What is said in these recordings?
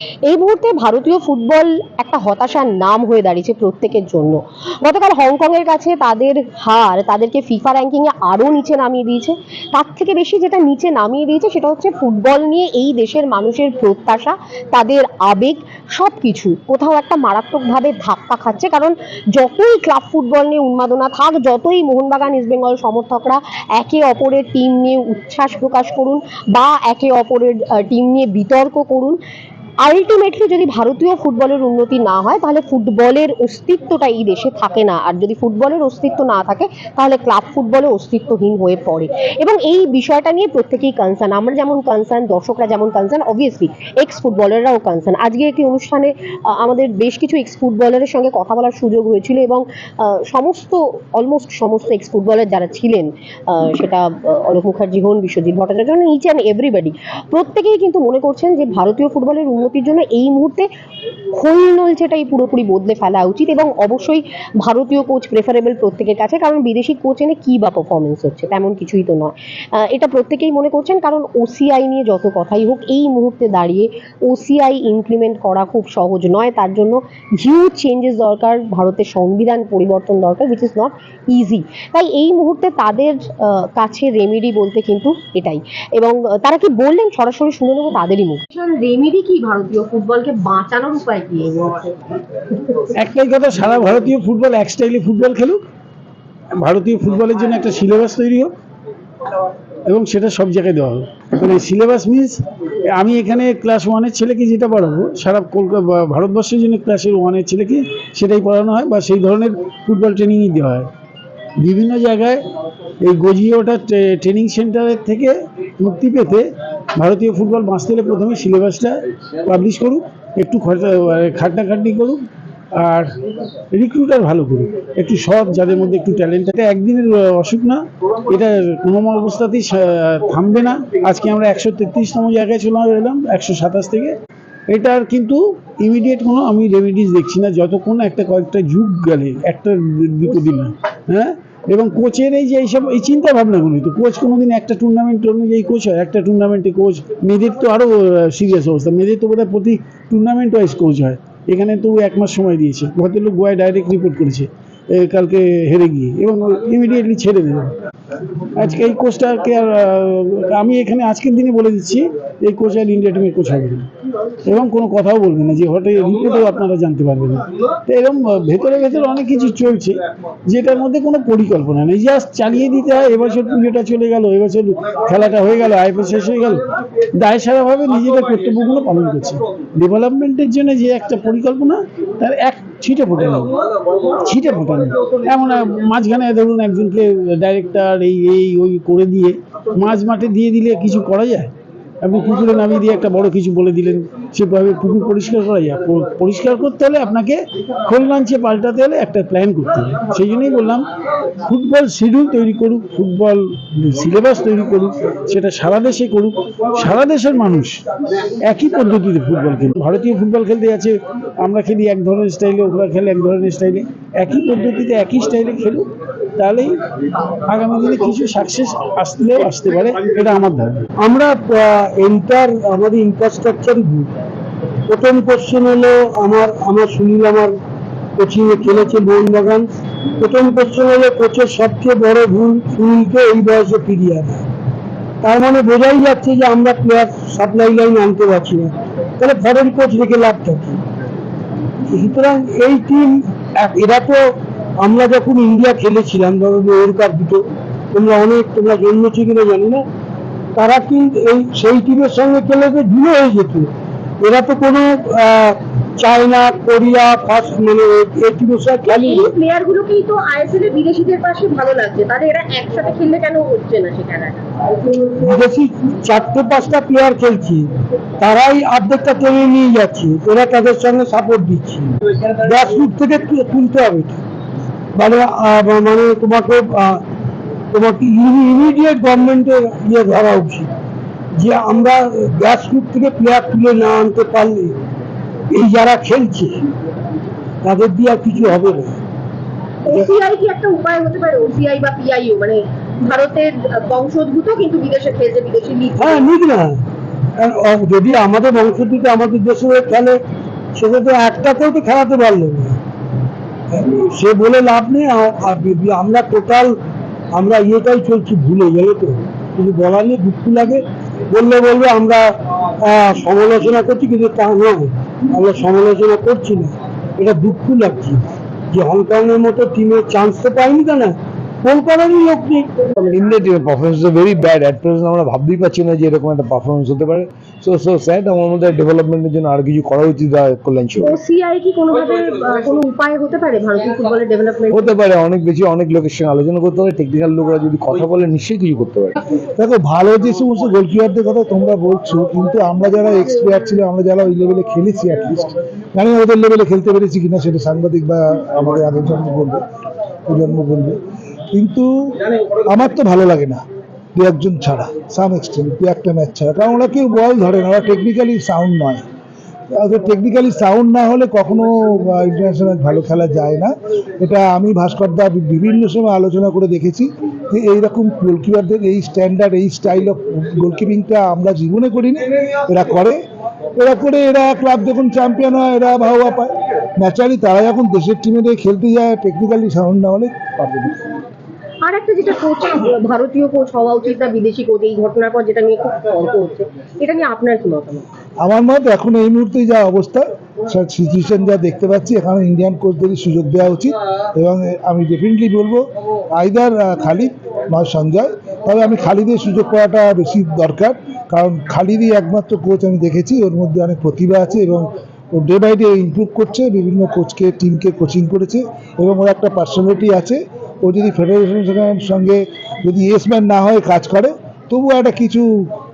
এই মুহূর্তে ভারতীয় ফুটবল একটা হতাশার নাম হয়ে দাঁড়িয়েছে প্রত্যেকের জন্য। গতকাল হংকংয়ের কাছে তাদের হার, তাদেরকে ফিফা র্যাঙ্কিংয়ে আরও নিচে নামিয়ে দিয়েছে। তার থেকে বেশি যেটা নিচে নামিয়ে দিয়েছে সেটা হচ্ছে ফুটবল নিয়ে এই দেশের মানুষের প্রত্যাশা, তাদের আবেগ সব কিছু কোথাও একটা মারাত্মকভাবে ধাক্কা খাচ্ছে। কারণ যতই ক্লাব ফুটবল নিয়ে উন্মাদনা থাক, যতই মোহনবাগান ইস্টবেঙ্গল সমর্থকরা একে অপরের টিম নিয়ে উচ্ছ্বাস প্রকাশ করুন বা একে অপরের টিম নিয়ে বিতর্ক করুন আলটিমেটলি যদি ভারতীয় ফুটবলের উন্নতি না হয়, তাহলে ফুটবলের অস্তিত্বটা এই দেশে থাকে না। আর যদি ফুটবলের অস্তিত্ব না থাকে, তাহলে ক্লাব ফুটবলও অস্তিত্বহীন হয়ে পড়ে। এবং এই বিষয়টা নিয়ে প্রত্যেকেই কনসার্ন আমরা যেমন কনসার্ন দর্শকরা যেমন কনসার্ন অবভিয়াসলি এক্স ফুটবলাররাও কনসার্ন আজকে একটি অনুষ্ঠানে আমাদের বেশ কিছু এক্স ফুটবলারের সঙ্গে কথা বলার সুযোগ হয়েছিল এবং সমস্ত অলমোস্ট সমস্ত এক্স ফুটবলার যারা ছিলেন সেটা অলোক মুখার্জি হন, Biswajit Bhattacharya each and everybody প্রত্যেকেই কিন্তু মনে করছেন যে ভারতীয় ফুটবলের উন্নতির জন্য এই মুহূর্তে খোল নলছেটাই পুরোপুরি বদলে ফেলা উচিত এবং অবশ্যই ভারতীয় কোচ প্রেফারেবল প্রত্যেকের কাছে, কারণ বিদেশি কোচ এনে কি বা পারফরমেন্স হচ্ছে তেমন কিছুই তো নয়। এটা প্রত্যেকেই মনে করছেন, কারণ ওসিআই নিয়ে যত কথাই হোক, এই মুহূর্তে দাঁড়িয়ে ওসিআই ইমপ্লিমেন্ট করা খুব সহজ নয়। তার জন্য হিউজ চেঞ্জেস দরকার, ভারতের সংবিধান পরিবর্তন দরকার উইচ ইজ নট ইজি তাই এই মুহূর্তে তাদের কাছে রেমেডি বলতে কিন্তু এটাই। এবং তারা কি বললেন? সরাসরি শুনে নেব, তাদেরই মুখ। রেমেডি কি ভারতীয় ফুটবলকে বাঁচানোর উপায় কি? একটাই কথা, সারা ভারতীয় ফুটবল এক স্টাইলে ফুটবল খেলুক। ভারতীয় ফুটবলের জন্য একটা সিলেবাস তৈরি হোক এবং সেটা সব জায়গায় দেওয়া হোক। মানে সিলেবাস মিনস আমি এখানে ক্লাস ওয়ানের ছেলেকে যেটা পড়াবো, সারা কলকাতা ভারতবর্ষের জন্য ক্লাসের ওয়ানের ছেলেকে সেটাই পড়ানো হয় বা সেই ধরনের ফুটবল ট্রেনিংই দেওয়া হয়। বিভিন্ন জায়গায় এই গজিয়ে ওঠা ট্রেনিং সেন্টারের থেকে মুক্তি পেতে ভারতীয় ফুটবল বাঁচতে হলে প্রথমে সিলেবাসটা পাবলিশ করুক, একটু খাটাখাটনি করুক, আর রিক্রুটার ভালো করুক। একটু সৎ, যাদের মধ্যে একটু ট্যালেন্ট থাকে একদিনের অসুখ না, এটা কোনো অবস্থাতেই থামবে না। আজকে আমরা একশো তেত্রিশতম জায়গায় চলে এলাম, একশো সাতাশ থেকে। এটার কিন্তু ইমিডিয়েট কোনো আমি রেমিডিস দেখছি না, যতক্ষণ একটা কয়েকটা যুগ গেলে, একটা দুটো দিন হ্যাঁ? এবং কোচের এই যে এইসব, এই চিন্তা ভাবনাগুলি তো কোচ কোনোদিন একটা টুর্নামেন্ট অনুযায়ী কোচ হয়, একটা টুর্নামেন্টে কোচ মেয়েদের তো আরও সিরিয়াস অবস্থা। মেয়েদের তো বোধহয় প্রতি টুর্নামেন্ট ওয়াইজ কোচ হয়। এখানে তো এক মাস সময় দিয়েছে। ভদ্রলোক গোয়ায় ডাইরেক্ট রিপোর্ট করেছে কালকে হেরে গিয়ে, এবং ইমিডিয়েটলি ছেড়ে দেবে। আজকে এই কোচটাকে আর আমি এখানে আজকের দিনে বলে দিচ্ছি, এই কোচ আর ইন্ডিয়া টিমের কোচ হবে না। এবং কোনো কথাও বলবে না যে হঠাৎ রিপোর্টেও আপনারা জানতে পারবেন তো এরকম ভেতরে ভেতরে অনেক কিছু চলছে, যেটার মধ্যে কোনো পরিকল্পনা নেই। জাস্ট চালিয়ে দিতে হয়, এবছর পুজোটা চলে গেল, এবছর খেলাটা হয়ে গেল আইপিএল শেষ হয়ে গেল। দায় সারাভাবে নিজেদের কর্তব্যগুলো পালন করছে। ডেভেলপমেন্টের জন্য যে একটা পরিকল্পনা, তার এক ছিটে ফোটে নেই ছিটে ফোটে নেই এমন মাঝখানে ধরুন একজনকে ডাইরেক্টর এই এই, ওই করে দিয়ে মাঝ মাঠে দিয়ে দিলে কিছু করা যায়? আপনি পুকুরে নামিয়ে দিয়ে একটা বড় কিছু বলে দিলেন। সেভাবে পুকুর পরিষ্কার করা যায়। পরিষ্কার করতে হলে আপনাকে খোল লাঞ্চে পাল্টাতে হলে একটা প্ল্যান করতে হবে। সেই জন্যই বললাম, ফুটবল শিডিউল তৈরি করুক, ফুটবল সিলেবাস তৈরি করুক, সেটা সারা দেশে করুক। সারা দেশের মানুষ একই পদ্ধতিতে ফুটবল খেলুক ভারতীয় ফুটবল খেলতে আছে আমরা খেলি এক ধরনের স্টাইলে ওরা খেলে এক ধরনের স্টাইলে একই পদ্ধতিতে, একই স্টাইলে খেলুক। তাহলেই আগামী দিনে কিছু সাকসেস আসলেও আসতে পারে, এটা আমার ধারণা। আমরা এন্টার আমাদের ইনফ্রাস্ট্রাকচার প্রথম কোশ্চেন হলো আমার আমার সুনীল আমার কোচিংয়ে খেলেছে মোহনবাগান। প্রথম কোশ্চেন হলো কোচের সবচেয়ে বড় ভুল সুনীলকে এই বয়সে ফিরিয়ে আনা। তার মানে বোঝাই যাচ্ছে যে আমরা প্লেয়ার সাপ্লাই লাইন আনতে পারছি না। তাহলে ফরেন কোচ রেখে লাভটা কি? সুতরাং এই টিম এরা তো আমরা যখন ইন্ডিয়া খেলেছিলাম ধরো ওয়ার্ল্ড কাপ দুটো তোমরা অনেক তোমরা জন্মেছো কিনা জানি না তারা কিন্তু এই সেই টিমের সঙ্গে খেলে তো ধুলো হয়ে যেত। এরা তো কোনো চায়না কোরিয়া ফার্স্ট মানে এই টিমের সঙ্গে খেলেনি। এই প্লেয়ার গুলোকেই তো আইএসএল এর বিদেশিদের পাশে ভালো লাগছে। তাহলে এরা একসাথে খেললে কেন হচ্ছে না সেখানে? বিদেশি চারটে পাঁচটা প্লেয়ার খেলছে। তারাই অর্ধেকটা টেনে নিয়ে যাচ্ছে। এরা তাদের সঙ্গে সাপোর্ট দিচ্ছে। গ্রাসরুট থেকে তুলতে হবে। মানে মানে তোমাকে তোমাকে ইমিডিয়েট গভর্নমেন্টের ইয়ে ধরা উচিত যে আমরা গ্রাসরুট থেকে প্লেয়ার তুলে না আনতে পারলে এই যারা খেলছে তাদের দিয়ে আর কিছু হবে না। ওসিআই কি একটা উপায় হতে পারে? ওসিআই বা পিআইও মানে ভারতের বংশোদ্ভূত কিন্তু বিদেশে খেলছে বিদেশি লিগ হ্যাঁ নিক না। কারণ যদি আমাদের বংশ থেকে আমাদের দেশে খেলে সেটা তো একটাকেও তো খেলাতে পারল না। সে বলে লাভ নেই আমরা টোটাল আমরা ইয়েটাই চলছি ভুলে গেলে তো? তুমি বলার নেই, দুঃখ লাগে। বললে বলবে, আমরা সমালোচনা করছি, কিন্তু তা নয় আমরা সমালোচনা করছি না। এটা দুঃখ লাগছে। যে হংকংয়ের মতো টিমের চান্স তো পাইনি কেন? কলকাতারই লোক নেই India performance very bad at present আমরা ভাবতেই পারছি না যে এরকম একটা পারফরমেন্স হতে পারে। সো সো স্যাড আমার মধ্যে ডেভেলপমেন্টের জন্য আর কিছু করা উচিত কল্যাণ ওসিআই কি কোনোভাবে কোনো উপায় হতে পারে ভারতীয় ফুটবলের ডেভেলপমেন্ট হতে পারে অনেক বেশি অনেক লোকের সঙ্গে আলোচনা করতে হবে। টেকনিক্যাল লোকরা যদি কথা বলে নিশ্চয়ই কিছু করতে পারে। দেখো ভালো যে সমস্ত গোলকিপারদের কথা তোমরা বলছো কিন্তু আমরা যারা এক্সপায়ার ছিল আমরা যারা ওই লেভেলে খেলেছি অ্যাটলিস্ট জানি ওদের লেভেলে খেলতে পেরেছি কিনা সেটা সাংবাদিক বা আমাদের আগের জন্ম বলবে প্রজন্ম বলবে। কিন্তু আমার তো ভালো লাগে না, দু একজন ছাড়া সাম এক্সটেন্ট দু একটা ম্যাচ ছাড়া। কারণ ওরা কেউ বল ধরে না, ওরা টেকনিক্যালি সাউন্ড নয়। টেকনিক্যালি সাউন্ড না হলে কখনো ইন্টারন্যাশনাল ভালো খেলা যায় না। এটা আমি ভাস্কর দা বিভিন্ন সময় আলোচনা করে দেখেছি যে এইরকম গোলকিপারদের এই স্ট্যান্ডার্ড এই স্টাইল অফ গোলকিপিংটা আমরা জীবনে করিনি, এরা করে। এরা করে, এরা ক্লাব যখন চ্যাম্পিয়ন হয়, এরা ভাবা পায়। ন্যাচারালি তারা যখন দেশের টিমে খেলতে যায় টেকনিক্যালি সাউন্ড না হলে পারবে না। আর একটা যেটা কোচ ভারতীয় কোচ হওয়া উচিত না, বিদেশি কোচ, এই ঘটনার পর যেটা নিয়ে খুব তর্ক হচ্ছে, এটা নিয়ে আপনার কি মতামত? আমার মত, এখন এই মুহূর্তে যা অবস্থা সিচুয়েশন যা দেখতে পাচ্ছি, এখানে ইন্ডিয়ান কোচদেরই সুযোগ দেওয়া উচিত এবং আমি ডেফিনেটলি বলব আইদার খালিদ নয় সঞ্জয়, তবে আমি খালিদের সুযোগ পাওয়াটা বেশি দরকার, কারণ খালিদই একমাত্র কোচ আমি দেখেছি, ওর মধ্যে অনেক প্রতিভা আছে এবং ও ডে বাই ডে ইমপ্রুভ করছে, বিভিন্ন কোচকে টিমকে কোচিং করেছে এবং ওর একটা পার্সোনালিটি আছে। ও যদি ফেডারেশনের সঙ্গে যদি ইয়েসম্যান না হয় কাজ করে, তবুও একটা কিছু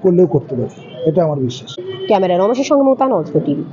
করলেও করতে পারে। এটা আমার বিশ্বাস। ক্যামেরা রমেশের সঙ্গে মোতান অজগর টিভি।